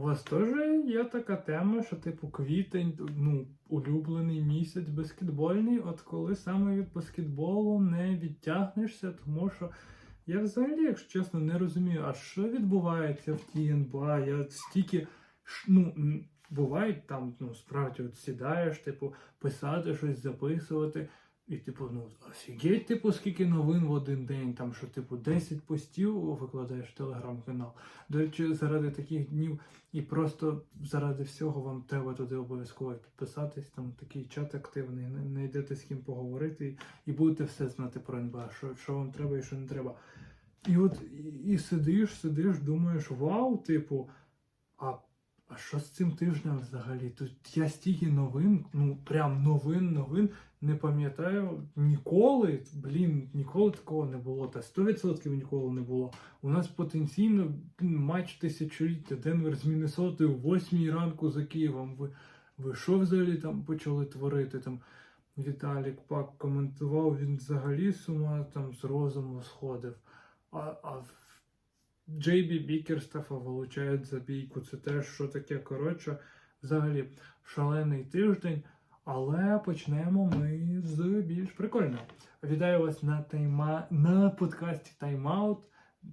У вас теж є така тема, що типу квітень, ну, улюблений місяць баскетбольний, от коли саме від баскетболу не відтягнешся, тому що я взагалі, якщо чесно, не розумію, а що відбувається в тій НБА. Я стільки ну, бувають там, ну, справді, от сідаєш, типу, писати щось, записувати. І, типу, ну, офігеть, типу, скільки новин в один день, там, що, типу, 10 постів викладаєш в телеграм-канал. До речі, заради таких днів і просто заради всього вам треба туди обов'язково підписатись. Там такий чат активний, не- знайдете з ким поговорити і будете все знати про НБА, що, що вам треба і що не треба. І от і, і сидиш, сидиш, думаєш, вау, типу, а, а що з цим тижнем взагалі? Тут я стільки новин, ну прям новин, новин не пам'ятаю ніколи. Блін, ніколи такого не було. Та 100% ніколи не було. У нас потенційно матч тисячоліття. Денвер з Міннесотою в 8 ранку за Києвом. Ви, ви що взагалі там почали творити? Там Віталік Пак коментував, він взагалі з ума там з розуму сходив. А, а Джейбі Бікерстафа вилучають за бійку. Це теж що таке коротше. Взагалі шалений тиждень. Але почнемо ми з більш прикольного. Вітаю вас на тайма на подкасті Тайм-аут.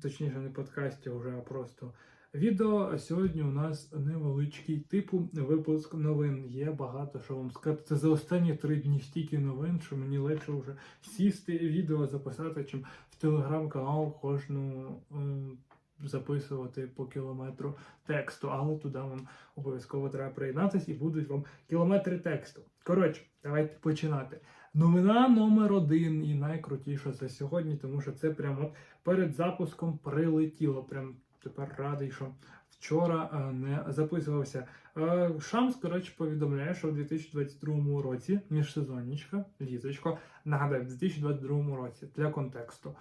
Точніше, не подкасті, вже а просто відео. Сьогодні у нас невеличкий типу випуск новин. Є багато що вам сказати. Це за останні три дні стільки новин, що мені легше вже сісти відео записати, чим в телеграм-канал кожну м, записувати по кілометру тексту. Але туди вам обов'язково треба приєднатися і будуть вам кілометри тексту. Коротше, давайте починати. Новина номер один і найкрутіша за сьогодні, тому що це прямо перед запуском прилетіло. Прям тепер радий, що вчора е, не записувався. Е, Шамс, коротше, повідомляє, що в 2022 році міжсезоннічка, лізочко, нагадаю, в 2022 році для контексту.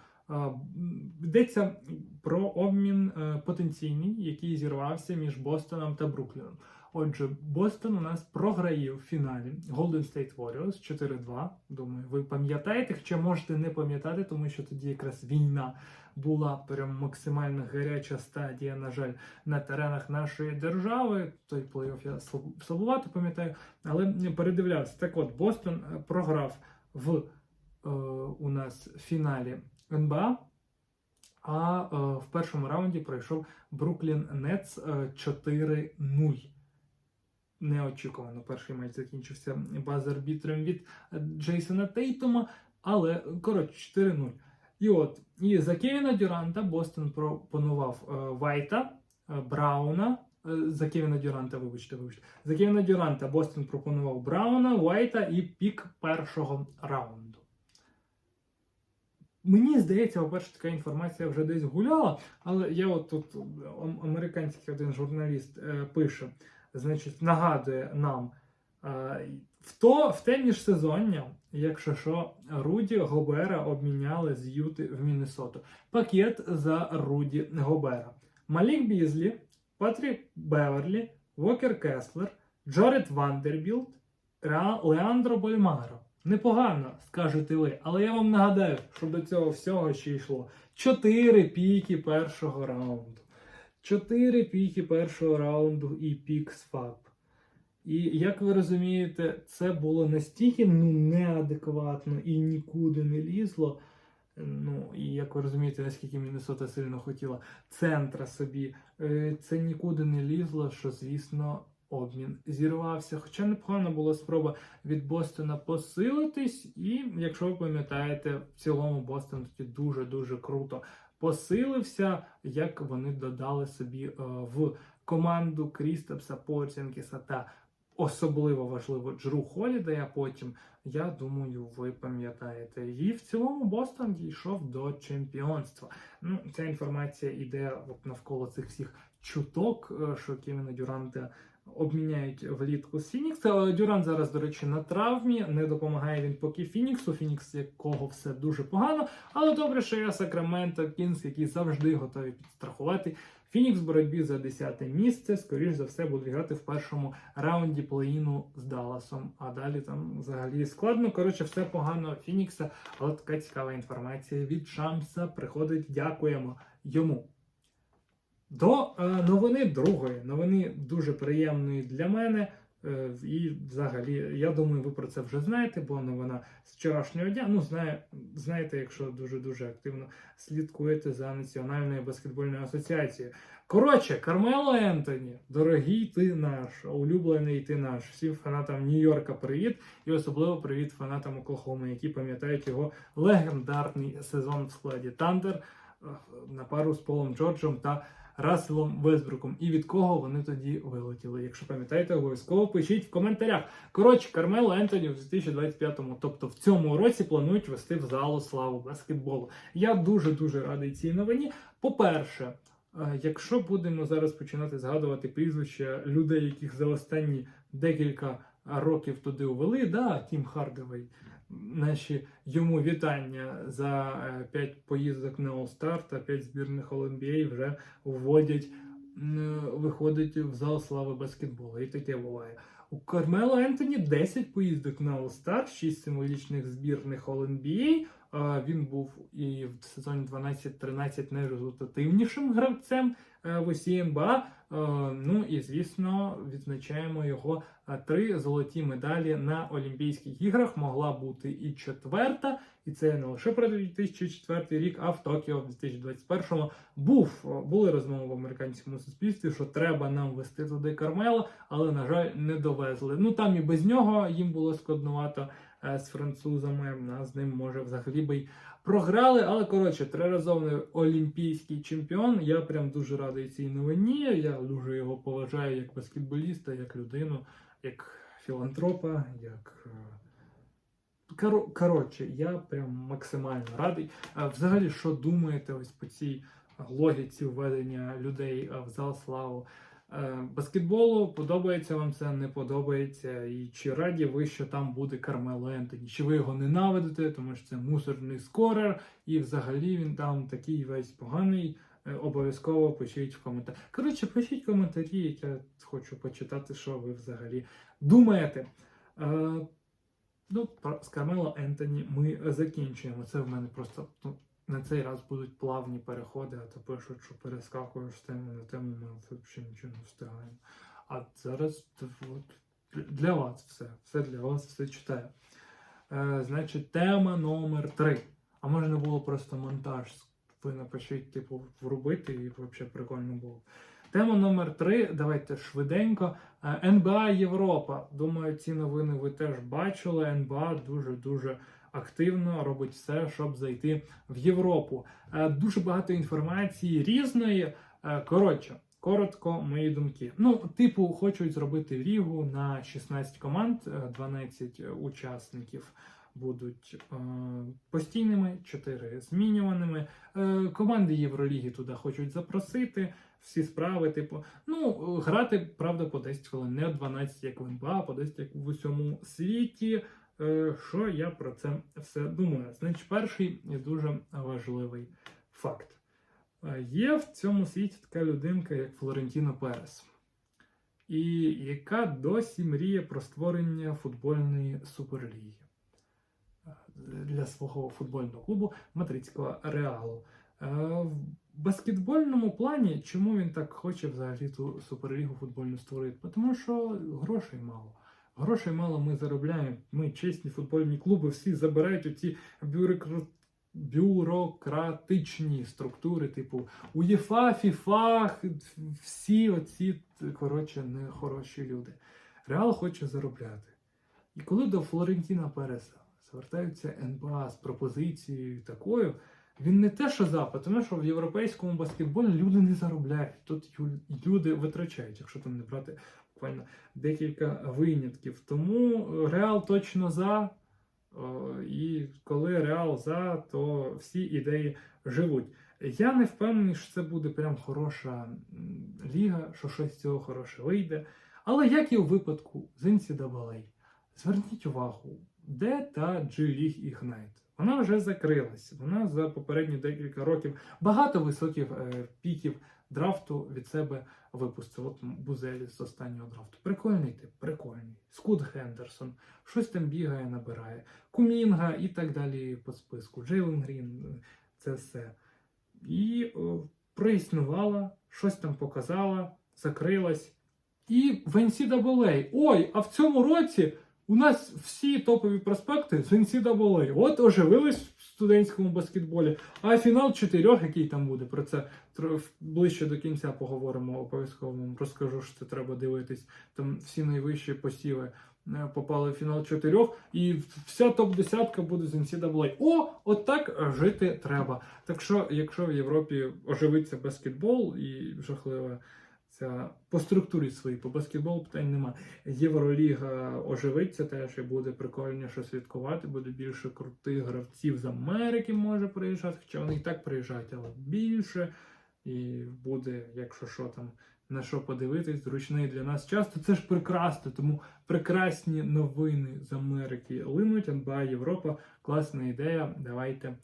Йдеться про обмін е, потенційний, який зірвався між Бостоном та Брукліном. Отже, Бостон у нас програє в фіналі Golden State Warriors 4-2. Думаю, ви пам'ятаєте, хоча можете не пам'ятати, тому що тоді якраз війна була прям максимально гаряча стадія, на жаль, на теренах нашої держави. Той плей-офф я слаб- слабувато пам'ятаю, але передивлявся. Так от, Бостон е, програв в е, у нас фіналі НБА. А е, в першому раунді пройшов Бруклін Нетс е, 4-0. Неочікувано перший матч закінчився базер-бітрем від е, Джейсона Тейтума, але коротше 4-0. І от, і за Кевіна Дюранта Бостон пропонував е, Вайта, е, Брауна. е, За Кевіна Дюранта, вибачте, вибачте. За Кевіна Дюранта Бостон пропонував Брауна, Вайта і пік першого раунду. Мені здається, по-перше, така інформація вже десь гуляла, але я от тут американський один журналіст е, пише, значить, нагадує нам е, в то в те міжсезоння, якщо що, Руді Гобера обміняли з Юти в Міннесоту. Пакет за Руді Гобера. Малік Бізлі, Патрік Беверлі, Вокер Кеслер, Джорет Вандербілд, Леандро Больмаро. Непогано, скажете ви, але я вам нагадаю, що до цього всього ще йшло чотири піки першого раунду. Чотири піки першого раунду і пік СФАП. І як ви розумієте, це було настільки ну, неадекватно і нікуди не лізло. Ну, і як ви розумієте, наскільки Міннесота сильно хотіла центра собі, е, це нікуди не лізло, що, звісно, обмін зірвався. Хоча непогана була спроба від Бостона посилитись, і якщо ви пам'ятаєте, в цілому Бостон тоді дуже-дуже круто посилився, як вони додали собі е, в команду Крістапса, Порцінгіса та особливо важливо Джру Холідея потім. Я думаю, ви пам'ятаєте. І в цілому Бостон дійшов до чемпіонства. Ну, ця інформація йде навколо цих всіх чуток, е, що Кевіна Дюранта обміняють влітку з Фінікса. Але Дюрант зараз, до речі, на травмі. Не допомагає він поки Фініксу. Фінікс, якого все дуже погано. Але добре, що є Сакраменто Кінс, які завжди готові підстрахувати. Фінікс в боротьбі за 10 місце, скоріш за все, будуть грати в першому раунді плей-іну з Далласом. А далі там взагалі складно. Коротше, все погано Фінікса, але така цікава інформація від Шамса приходить. Дякуємо йому. До е, новини другої, новини дуже приємної для мене. Е, і взагалі, я думаю, ви про це вже знаєте, бо новина з вчорашнього дня. Ну, знає, знаєте, якщо дуже-дуже активно слідкуєте за Національною баскетбольною асоціацією. Коротше, Кармело Ентоні, дорогий ти наш, улюблений ти наш, всім фанатам Нью-Йорка привіт, і особливо привіт фанатам Оклахоми, які пам'ятають його легендарний сезон в складі Тандер е, на пару з Полом Джорджем та Расселом Весбруком. І від кого вони тоді вилетіли. Якщо пам'ятаєте, обов'язково пишіть в коментарях. Коротше, Кармело Ентоні в 2025-му, тобто в цьому році, планують вести в залу славу баскетболу. Я дуже дуже радий цій новині. По-перше, е, якщо будемо зараз починати згадувати прізвища людей, яких за останні декілька років туди увели, да, Тім Хардовий. Наші йому вітання за 5 поїздок на All-Star та 5 збірних All-NBA вже вводять, виходить в зал слави баскетболу. І таке буває. У Кармело Ентоні 10 поїздок на All-Star, 6 символічних збірних All-NBA. Він був і в сезоні 12-13 найрезультативнішим гравцем е, в усій НБА. Е, Ну і звісно, відзначаємо його е, три золоті медалі на Олімпійських іграх. Могла бути і четверта, і це не лише про 2004 рік, а в Токіо в 2021 був були розмови в американському суспільстві, що треба нам вести туди Кармела, але на жаль не довезли. Ну там і без нього їм було складновато е, з французами. З ним може взагалі би програли. Але коротше, триразовий олімпійський чемпіон. Я прям дуже радий цій новині. Я дуже його поважаю як баскетболіста, як людину, як філантропа, як. е, Коротше, я прям максимально радий. Взагалі, що думаєте ось по цій логіці введення людей е, в зал славу? Е, Баскетболу подобається вам це, не подобається. І чи раді ви, що там буде Кармело Ентоні? Чи ви його ненавидите, тому що це мусорний скорер, і взагалі він там такий весь поганий. Е, Обов'язково пишіть в коментарі. Коротше, пишіть коментарі, я хочу почитати, що ви взагалі думаєте. Е, Ну, з Кармело Ентоні ми закінчуємо. Це в мене просто ну, на цей раз будуть плавні переходи, а то пишуть, що перескакуєш з теми на тему, ми взагалі нічого не встигаємо. А зараз от, для вас все. Все для вас, все читаю. Е, значить, тема номер три. А може не було просто монтаж. Ви напишіть, типу, врубити, і взагалі прикольно було. Тема номер три. Давайте швиденько. Е, НБА Європа. Думаю, ці новини ви теж бачили. НБА дуже-дуже активно робить все, щоб зайти в Європу. Е, Дуже багато інформації різної. Е, Коротше, коротко, мої думки. Ну, типу, хочуть зробити лігу на 16 команд, е, 12 учасників. Будуть е, постійними, 4 змінюваними. Е, команди Євроліги туди хочуть запросити всі справи, типу, ну, е, грати, правда, по 10 хвилин, не 12, як в НБА, а по 10, як в усьому світі. Е, Що я про це все думаю? Значить, перший і дуже важливий факт. Е, Є в цьому світі така людинка, як Флорентіно Перес, і яка досі мріє про створення футбольної суперліги е, для свого футбольного клубу Мадридського Реалу. В баскетбольному плані, чому він так хоче взагалі ту суперлігу футбольну створити? Тому що грошей мало. Грошей мало ми заробляємо. Ми чесні футбольні клуби, всі забирають оці бюрокра- бюрократичні структури, типу УЄФА, ФІФА, всі оці, коротше, нехороші люди. Реал хоче заробляти. І коли до Флорентіна Переса звертаються НБА з пропозицією такою, він не те, що запит, тому що в європейському баскетболі люди не заробляють. Тут люди витрачають, якщо там не брати буквально декілька винятків. Тому Реал точно за. І коли Реал за, то всі ідеї живуть. Я не впевнений, що це буде прям хороша ліга, що щось з цього хороше вийде. Але як і у випадку з NCAA, зверніть увагу, де та G-League Ignite? Вона вже закрилась. Вона за попередні декілька років багато високих е, піків драфту від себе випустив. От Бузелі з останнього драфту. Прикольний тип, прикольний. Скут Хендерсон, щось там бігає, набирає. Кумінга і так далі по списку. Джейлен Грін, е, це все. І о, проіснувала, щось там показала, закрилась. І в NCAA. Ой, а в цьому році у нас всі топові проспекти з NCAA. От оживились студентському баскетболі. А фінал чотирьох, який там буде, про це ближче до кінця поговоримо обов'язково. Розкажу, що це треба дивитись. Там всі найвищі посіви е, попали в фінал чотирьох, і вся топ-десятка буде з NCAA. О, от так жити треба. Так що, якщо в Європі оживиться баскетбол і жахлива ця по структурі своїй, по баскетболу питань нема. Євроліга оживиться теж і буде прикольніше слідкувати, буде більше крутих гравців з Америки може приїжджати, хоча вони і так приїжджають, але більше. І буде, якщо що там на що подивитись, зручний для нас час, то це ж прекрасно, тому прекрасні новини з Америки линуть, НБА Європа, класна ідея. Давайте,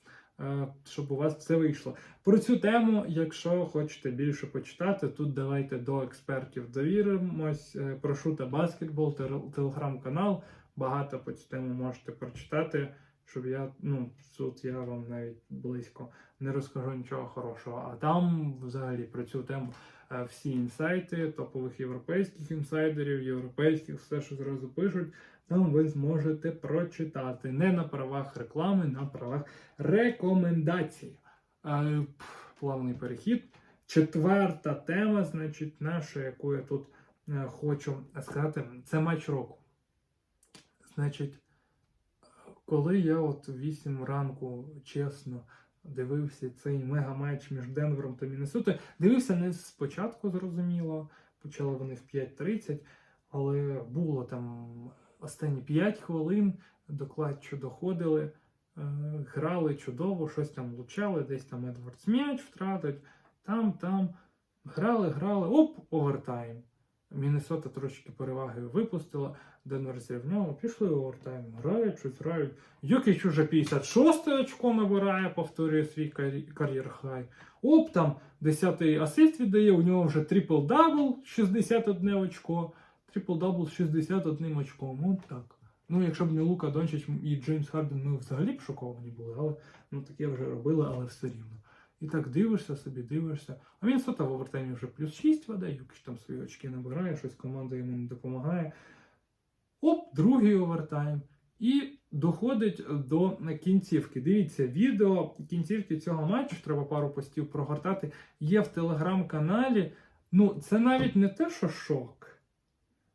щоб у вас все вийшло. Про цю тему, якщо хочете більше почитати, тут давайте до експертів довіримось. Е, Прошу та баскетбол, тел- телеграм-канал. Багато по цю тему можете прочитати, щоб я, ну, тут я вам навіть близько не розкажу нічого хорошого. А там взагалі про цю тему е, всі інсайти топових європейських інсайдерів, європейських, все, що зразу пишуть, там ви зможете прочитати. Не на правах реклами, на правах рекомендацій. Плавний перехід. Четверта тема, значить, наша, яку я тут е, хочу сказати, це матч року. Значить, коли я от в 8 ранку чесно дивився цей мега-матч між Денвером та Міннесотою, дивився не спочатку, зрозуміло, почали вони в 5.30, але було там останні 5 хвилин, до клатчу доходили, е, грали чудово, щось там влучали, десь там Едвардс м'яч втратить, там, там. Грали, грали, оп, овертайм. Міннесота трошки переваги випустила, Денвер зрівняв, пішли овертайм, грають, щось грають. Йокіч уже 56 очко набирає, повторює свій кар'єр хай. Оп, там 10-й асист віддає, у нього вже трипл-дабл 61 очко. Трипл-дабл з 61 очком. От так. Ну, якщо б не Лука Дончич і Джеймс Харден, ми взагалі б шоковані були, але ну таке вже робили, але все рівно. І так дивишся собі, дивишся. А він сота в овертаймі вже плюс 6 веде, Юкіч там свої очки набирає, щось команда йому не допомагає. Оп, другий овертайм. І доходить до кінцівки. Дивіться, відео кінцівки цього матчу, треба пару постів прогортати, є в телеграм-каналі. Ну, це навіть не те, що шок.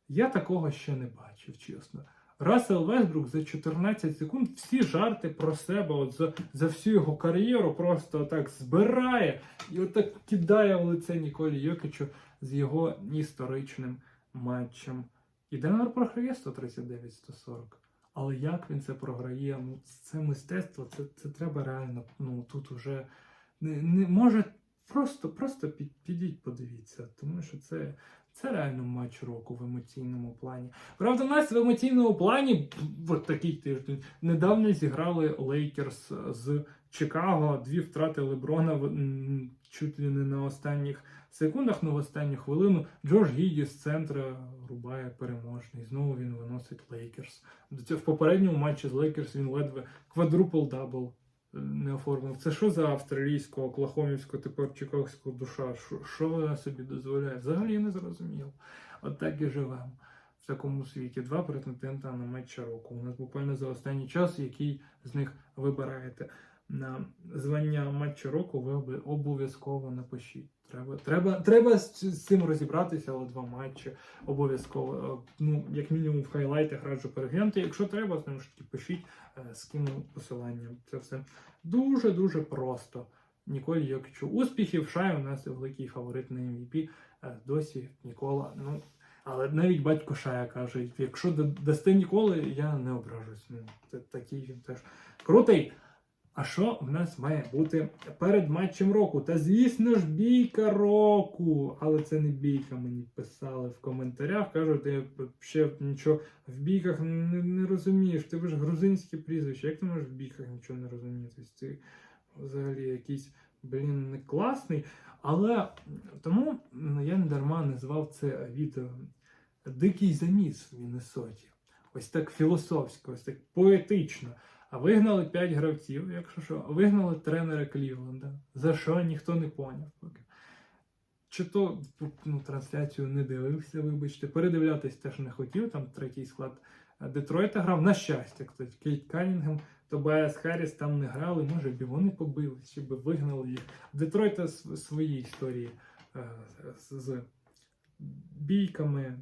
Я такого ще не бачив, чесно. Рассел Весбрук за 14 секунд всі жарти про себе, от за, за всю його кар'єру, просто так збирає і отак кидає в лице Ніколі Йокичу з його історичним матчем. І Денвер програє 139-140. Але як він це програє? Ну, це мистецтво, це, це треба реально. Ну тут уже не, не може просто, просто під, підіть, подивіться, тому що це, це реально матч року в емоційному плані. Правда, в нас в емоційному плані в такий тиждень недавно зіграли Лейкерс з Чикаго. Дві втрати Леброна чуть ли не на останніх секундах, ну в останню хвилину. Джош Гіді з центра рубає переможний. Знову він виносить Лейкерс. В попередньому матчі з Лейкерс він ледве квадрупл дабл не оформив. Це що за австралійського, оклахомівського, тепер чикагського душа? Що вона собі дозволяє? Взагалі я не зрозумів. От так і живемо в такому світі. Два претендента на матча року. У нас буквально за останній час, який з них вибираєте на звання матча року, ви обов'язково напишіть. Треба, треба, треба з, цим розібратися, але два матчі обов'язково. Е, Ну, як мінімум в хайлайтах раджу переглянути. Якщо треба, знову ж таки пишіть, е, скину посилання. Це все дуже-дуже просто. Ніколі Йокічу. Успіхів, Шай у нас великий фаворит на MVP. Е, Досі Нікола. Ну, але навіть батько Шая каже: якщо дасте Ніколи, я не ображусь. Ну, такий він теж крутий. А що в нас має бути перед матчем року? Та звісно ж, бійка року. Але це не бійка, мені писали в коментарях. Кажуть, ти ще нічого в бійках не, не розумієш. Ти ж грузинське прізвище. Як ти можеш в бійках нічого не розуміти? Ти взагалі якийсь, блін, не класний. Але тому я не дарма назвав це відео Дикий заміс в Міннесоті. Ось так філософсько, ось так поетично. А вигнали 5 гравців, якщо що, вигнали тренера Клівленда. За що ніхто не поняв поки. чи то ну, трансляцію не дивився, вибачте. Передивлятись теж не хотів. Там третій склад е, Детройта грав. На щастя, кстати, Кейт Канінгем, Тобайас Харріс там не грали. Може б і вони побились, чи би вигнали їх. Детройта свої історії е, з бійками.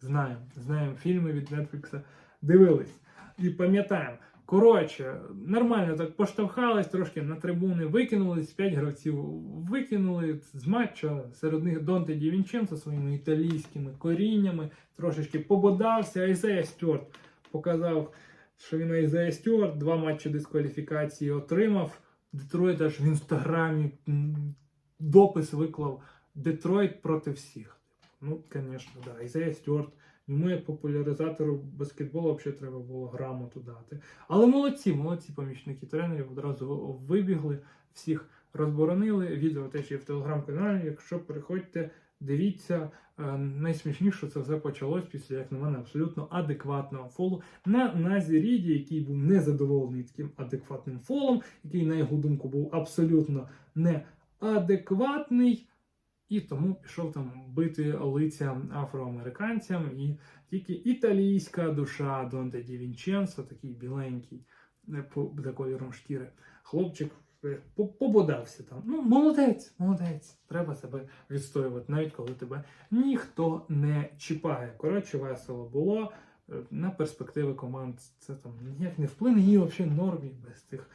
Знаємо, знаємо фільми від Netflix, дивились і пам'ятаємо. Коротше, нормально так поштовхались трошки на трибуни, викинулись, п'ять гравців викинули з матча. Серед них Донте Ді Вінченцо своїми італійськими коріннями трошечки пободався. Айзея Стюарт показав, що він Айзея Стюарт, два матчі дискваліфікації отримав. Детройт аж в інстаграмі допис виклав Детройт проти всіх. Ну, звісно, да. Айзея Стюарт. Йому як популяризатору баскетболу взагалі треба було грамоту дати. Але молодці, молодці помічники тренерів одразу вибігли, всіх розборонили. Відео теж є в телеграм-каналі. Якщо приходьте, дивіться. Е, Найсмішніше це все почалось після, як на мене, абсолютно адекватного фолу на Назі Ріді, який був незадоволений таким адекватним фолом, який, на його думку, був абсолютно неадекватний. І тому пішов там бити лиця афроамериканцям, і тільки італійська душа Донте Ді Вінченцо, такий біленький, е, за кольором шкіри, хлопчик е, пободався там. Ну, молодець, молодець. Треба себе відстоювати, навіть коли тебе ніхто не чіпає. Коротше, весело було. Е, На перспективи команд це там ніяк не вплине, і взагалі нормі без тих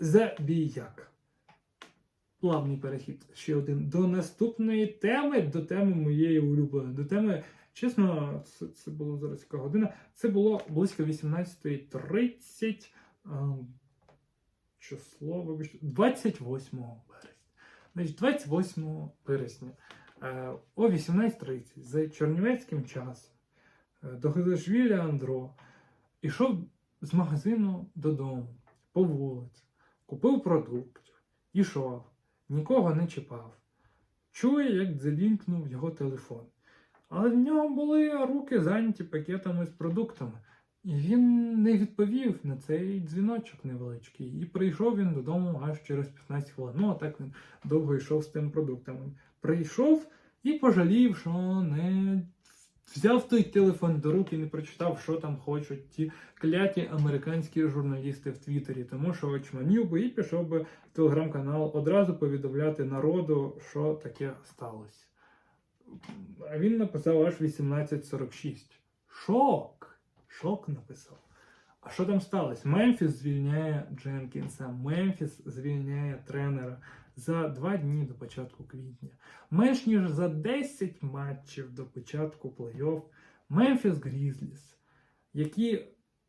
забіяк плавний перехід ще один до наступної теми, до теми моєї улюбленої. До теми, чесно, це, це було зараз яка година. Це було близько 18.30 а, число, вибачте, 28 березня. Значить, 28 березня е, о 18.30 за чорнівецьким часом е, до Гизашвіля Андро ішов з магазину додому по вулиці, купив продуктів, ішов нікого не чіпав. Чує, як дзелінкнув його телефон. Але в нього були руки зайняті пакетами з продуктами. І він не відповів на цей дзвіночок невеличкий. І прийшов він додому аж через 15 хвилин. Ну, а так він довго йшов з тим продуктами. Прийшов і пожалів, що не взяв той телефон до рук і не прочитав, що там хочуть ті кляті американські журналісти в Твіттері, тому що очманів би і пішов би в телеграм-канал одразу повідомляти народу, що таке сталося. А він написав аж 1846. Шок! Шок написав. А що там сталося? Мемфіс звільняє Дженкінса, Мемфіс звільняє тренера за два дні до початку квітня. Менш ніж за 10 матчів до початку плей-офф Мемфіс Грізліс, які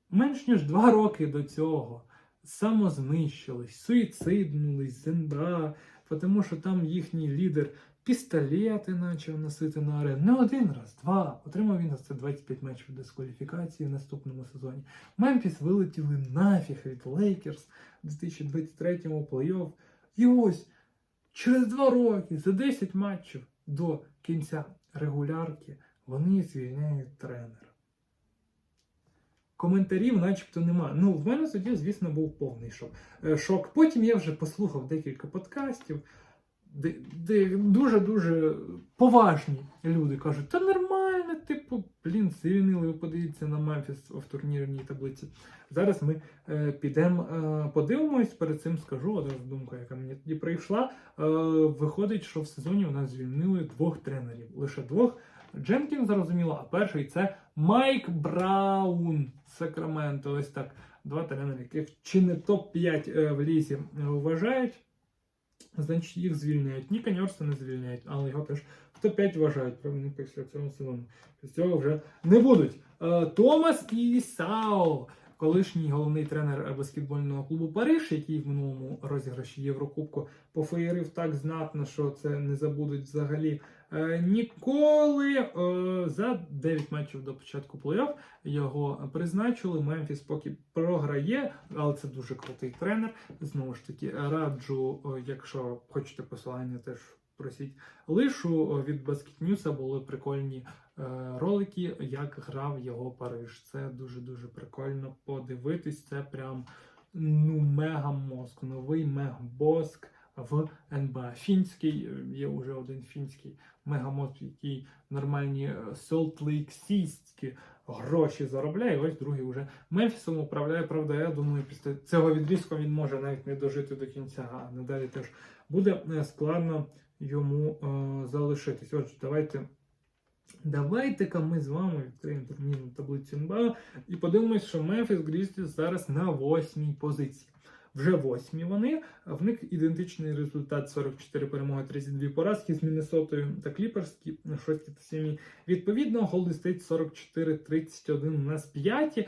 менш ніж два роки до цього самознищились, суїциднулись, зенда, тому що там їхній лідер пістолети почав носити на арену. Не один раз, два. Отримав він за це 25 матчів дискваліфікації в наступному сезоні. Мемфіс вилетіли нафіг від Лейкерс у 2023-му плей-офф. І ось через два роки, за 10 матчів до кінця регулярки, вони звільняють тренера. Коментарів начебто нема. Ну, в мене тоді, звісно, був повний шок. Е, шок. Потім я вже послухав декілька подкастів, де, дуже-дуже поважні люди кажуть, та нормально, типу, блін, звільнили, ви подивіться на Мемфіс в турнірній таблиці. Зараз ми е, підемо е, подивимось, перед цим скажу, одразу думка, яка мені тоді прийшла. Е, виходить, що в сезоні у нас звільнили двох тренерів. Лише двох. Дженкін зрозуміло, а перший це Майк Браун Сакраменто. Ось так. Два тренери, яких чи не топ-5 е, в лізі е, вважають. Значить, їх звільняють. Ніка Ньорса не звільняють, але його теж в топ-5 вважають, правильно, після цього сезону. Після цього вже не будуть. Томас і Сао. колишній головний тренер е, баскетбольного клубу Париж, який в минулому розіграші Єврокубку пофеєрив так знатно, що це не забудуть взагалі е, ніколи. Е, за 9 матчів до початку плей-офф його призначили. Мемфіс поки програє, але це дуже крутий тренер. Знову ж таки, раджу, е, якщо хочете посилання, теж просіть. Лишу е, від Basket News були прикольні е, ролики, як грав його Париж. Це дуже-дуже прикольно подивитись. Це прям ну, мега мозк, новий мега боск. в НБА. Фінський е, є вже один фінський мегамод, який нормальні е, Salt Lake Сістські гроші заробляє. Ось другий вже Мемфісом управляє. Правда, я думаю, після цього відрізку він може навіть не дожити до кінця, а надалі теж буде е, складно йому е, залишитись. Отже, давайте. Давайте-ка ми з вами відкриємо турнірну таблицю НБА і подивимось, що Мемфіс Грізліс зараз на восьмій позиції. Вже восьмі вони. В них ідентичний результат 44 перемоги, 32 поразки з Міннесотою та Кліперські на 6 та 7. Відповідно, Голден Стейт 44-31 у нас 5.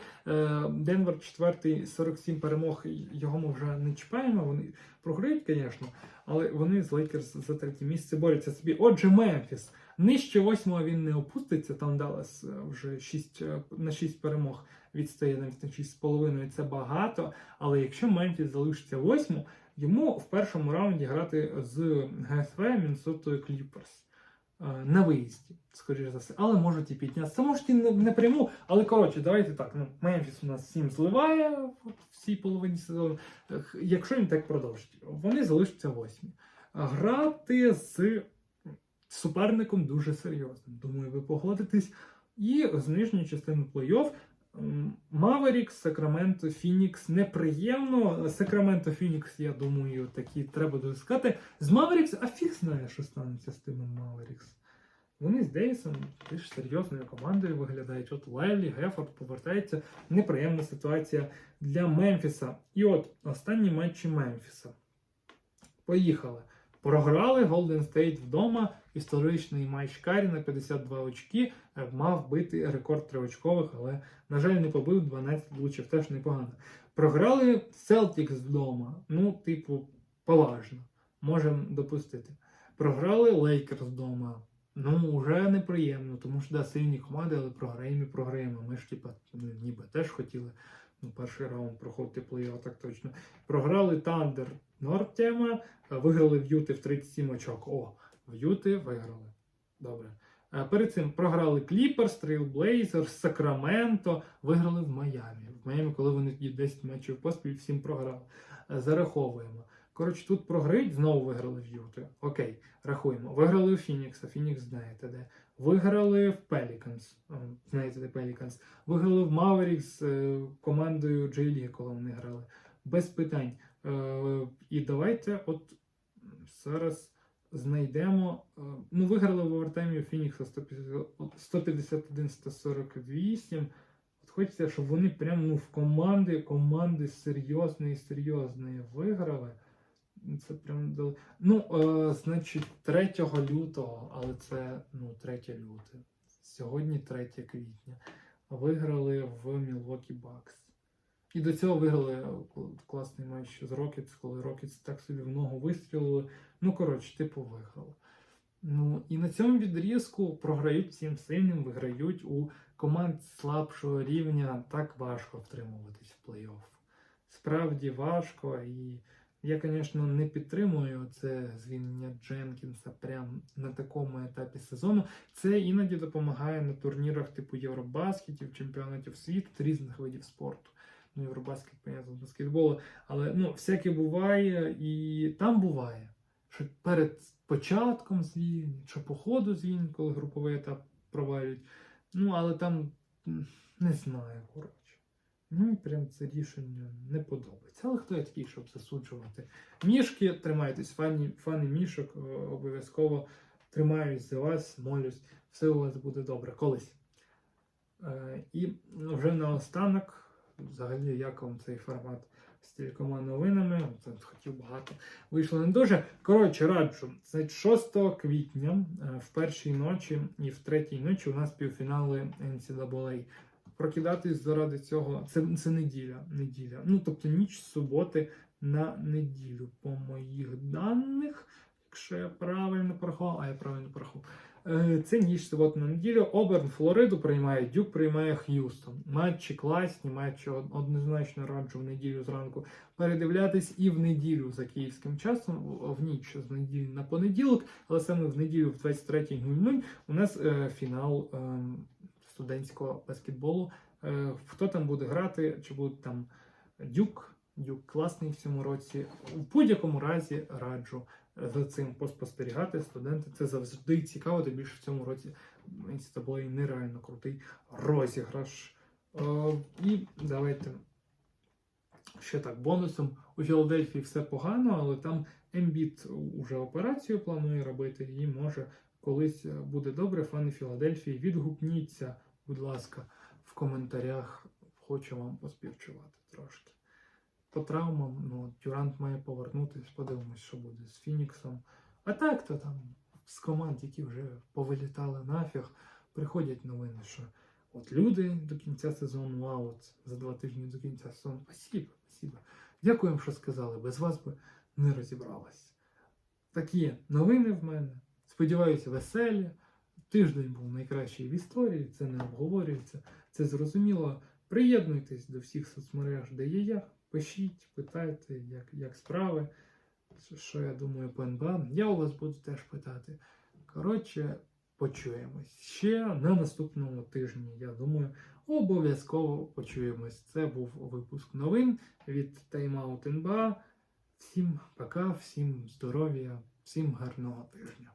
Денвер 4 47 перемог. Його ми вже не чіпаємо. Вони програють, звісно, але вони з Лейкерс за третє місце борються собі. Отже, Мемфіс. Нижче восьмого він не опуститься. Там Даллас е, вже 6, е, на 6 перемог відстає навіть на 6,5. Це багато. Але якщо Мемфіс залишиться восьму, йому в першому раунді грати з ГСВ Міннесотою Кліперс на виїзді, скоріш за все. Але можуть і піднятися. Це можуть і не, пряму, але коротше, давайте так. Ну, Мемфіс у нас 7 зливає в цій половині сезону. Якщо він так продовжить, вони залишаться восьмі. Грати з суперником дуже серйозним. Думаю, ви погодитесь. І з нижньої частини плей-офф Маверікс, Сакраменто, Фінікс неприємно. Сакраменто Фінікс, я думаю, такі треба доскати. З Маверікс, а фіг знає, що станеться з тими Маверікс. Вони з Дейсом більш серйозною командою виглядають. От Лайлі, Гефорд повертається. Неприємна ситуація для Мемфіса. І от останні матчі Мемфіса. Поїхали. Програли Голден Стейт вдома. Історичний матч Карі на 52 очки е, мав бити рекорд триочкових, але, на жаль, не побив 12 влучив, теж непогано. Програли Селтікс вдома. Ну, типу, поважно. Можемо допустити. Програли Лейкерс вдома. Ну, вже неприємно, тому що да, сильні команди, але програємо і програємо. Ми ж, типа, ну, ніби теж хотіли ну, перший раунд проходити плей-офф, так точно. Програли Тандер Нортема, виграли в Юти в 37 очок. О, в Юти виграли. Добре. Е, Перед цим програли Кліперс, Trailblazers, Сакраменто, виграли в Майамі. В Майамі, коли вони 10 матчів поспіль, всім програли. Е, Зараховуємо. Коротше, тут програють, знову виграли в Юти. Окей, рахуємо. Виграли у Фінікса, Фінікс знаєте де. Виграли в Пеліканс. Знаєте, де Пеліканс. Виграли в Маверікс з е, командою Джейлі, коли вони грали. Без питань. Е, І давайте от зараз знайдемо. е, Ну, виграли в овертаймі у Фінікса 151-148. От хочеться, щоб вони прямо ну, в команди, команди серйозної, серйозної виграли. Це прям дали. Ну, е, значить, 3 лютого, але це ну, 3 люте. Сьогодні 3 квітня. Виграли в Мілвокі Бакс. І до цього виграли класний матч з Рокетс, коли Рокетс так собі в ногу вистрілили. Ну, коротше, типу, виграли. Ну, і на цьому відрізку програють всім сильним, виграють у команд слабшого рівня. Так важко втримуватись в плей-офф. Справді важко. І я, звісно, не підтримую це звільнення Дженкінса прямо на такому етапі сезону. Це іноді допомагає на турнірах типу Євробаскетів, чемпіонатів світу та різних видів спорту. Ну, Євробаскет, понятно, баскетболу. Але ну, всяке буває, і там буває, що перед початком звільнень, що по ходу звільнень, коли груповий етап провалюють. Ну, але там не знаю, Ну, прям це рішення не подобається. Але хто я такий, щоб засуджувати? Мішки, тримайтесь, фані, фани мішок, обов'язково тримаюсь за вас, молюсь, все у вас буде добре колись. Е, і вже наостанок, взагалі, як вам цей формат з кількома новинами, Тут хотів багато, вийшло не дуже. Коротше, раджу, значить, 6 квітня е, в першій ночі і в третій ночі у нас півфінали NCAA. Прокидатись заради цього, це, це неділя, неділя. Ну, тобто ніч суботи на неділю, по моїх даних, якщо я правильно порахував, а я правильно порахував. Е, Це ніч суботу на неділю. Оберн Флориду приймає, Дюк приймає Х'юстон. Матчі класні, матчі однозначно раджу в неділю зранку передивлятись і в неділю за київським часом, в ніч з неділі на понеділок, але саме в неділю в 23.00 у нас е, фінал е, студентського баскетболу. Е, хто там буде грати, чи будуть там Дюк, Дюк класний в цьому році. В будь-якому разі раджу е, за цим поспостерігати. Студенти це завжди цікаво, тим більше в цьому році з тобою нереально крутий розіграш. Е, і давайте ще так, бонусом. У Філадельфії все погано, але там Ембіт уже операцію планує робити, і може колись буде добре. Фани Філадельфії. Відгукніться, будь ласка, в коментарях. Хочу вам поспівчувати трошки. По травмам, ну, Дюрант має повернутися, подивимось, що буде з Фініксом. А так, то там з команд, які вже повилітали нафіг, приходять новини, що от люди до кінця сезону аут за два тижні до кінця сезону. Спасибо, спасибо. Дякуємо, що сказали. Без вас би не розібралась. Такі новини в мене. Сподіваюся, веселі. Тиждень був найкращий в історії, це не обговорюється, це зрозуміло. Приєднуйтесь до всіх соцмереж, де є я. Пишіть, питайте, як, як справи, що я думаю по НБА. Я у вас буду теж питати. Коротше, почуємось. Ще на наступному тижні, я думаю, обов'язково почуємось. Це був випуск новин від Out НБА. Всім пока, всім здоров'я, всім гарного тижня.